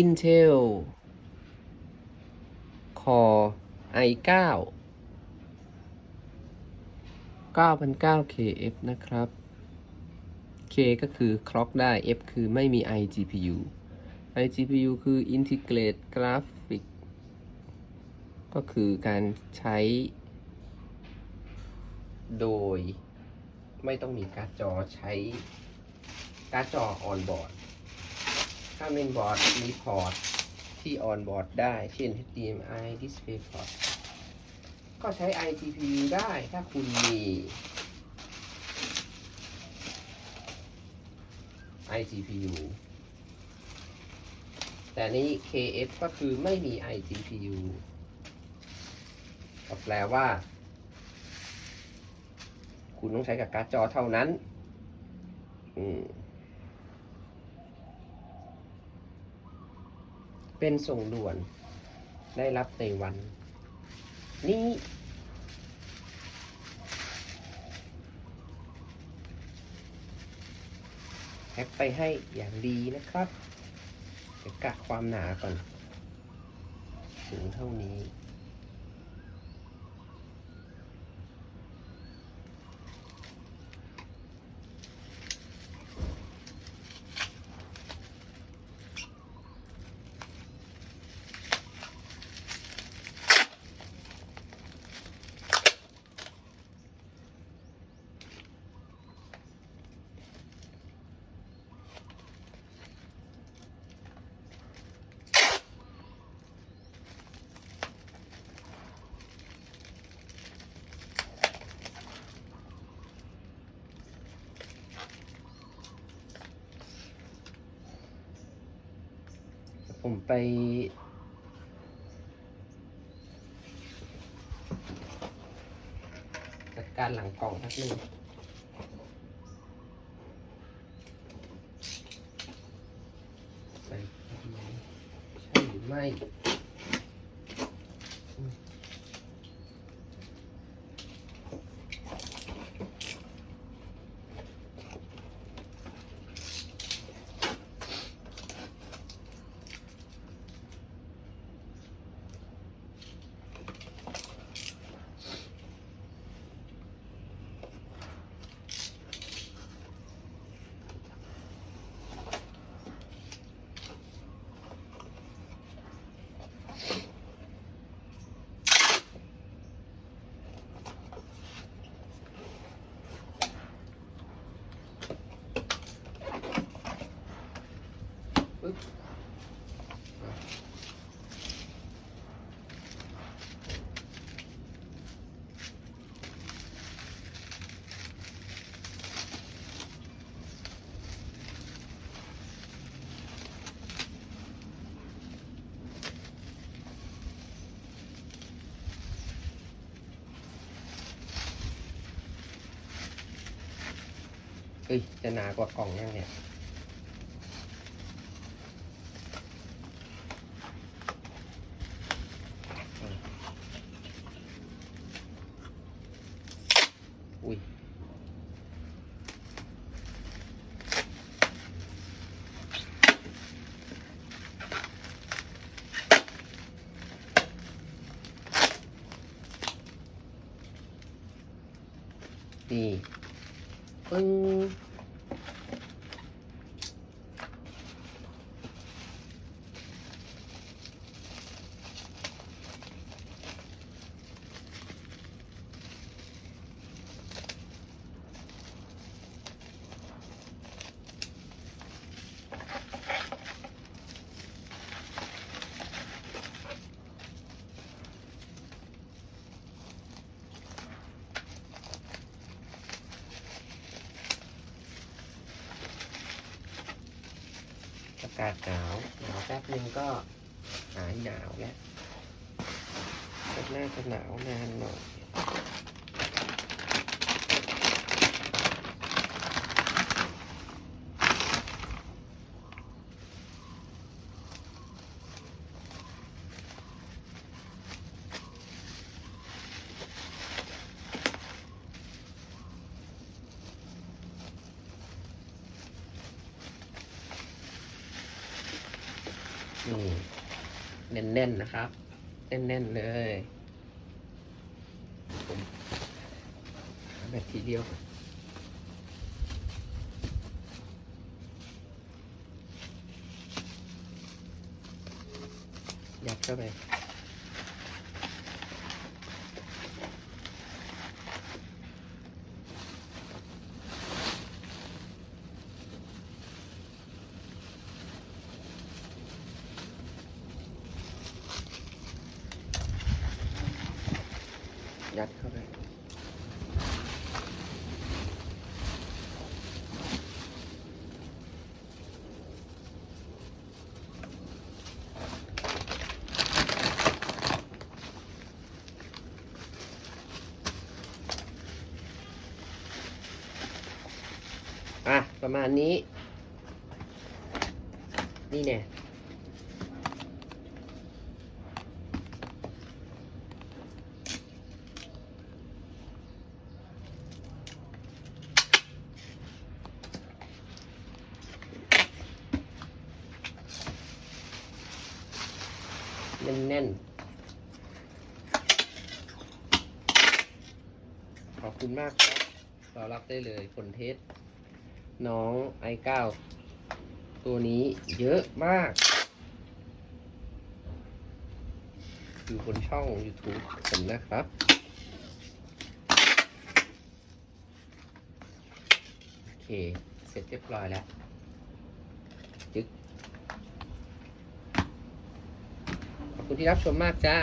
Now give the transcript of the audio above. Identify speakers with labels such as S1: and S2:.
S1: Intel Core i9 9900KF นะครับ K ก็คือ clock ได้ F คือไม่มี iGPU iGPU คือ Integrate Graphic ก็คือการใช้ โดย ไม่ต้องมีการ์ดจอใช้การ์ดจอออนบอร์ด ถ้าเมนบอร์ดมีพอร์ตที่ออนบอร์ดได้ เช่น HDMI DisplayPort ก็ใช้ iGPU ได้ถ้าคุณมี iGPU แต่นี้ KF ก็คือไม่มี iGPU ก็แปลว่า คุณต้องใช้กับการ์ดจอเท่านั้น อืม เป็นส่งด่วน ได้รับในวัน นี้แพ็คไปให้อย่างดีนะครับเดี๋ยวกะความหนาก่อน ถึงเท่านี้ ผมไป จัดการหลังกล่องทักนึงใส่ไหมใช่หรือไม่ ปึ๊บเฮ้ยจะหนากว่ากล่องยังเนี่ย อุ้ยนี่ปึ้ง อากาศหนาวหนาวแป๊บนึงก็หายหนาวแล้วก็น่าจะหนาวนานหน่อย อ นี่แน่นๆนะครับ แน่นๆเลยผมแบบทีเดียวยัดเข้าไป ยัดเข้าไปอะ ประมาณนี้ นี่เนี่ย แน่นๆ ขอบคุณมากครับรอรับได้เลยผลเทส น้องไอเก้าตัวนี้เยอะมาก อยู่บนช่อง YouTube ผมนะครับโอเค เสร็จเรียบร้อยแล้ว จึ๊ก ขอบ คุณที่รับชมมากจ้า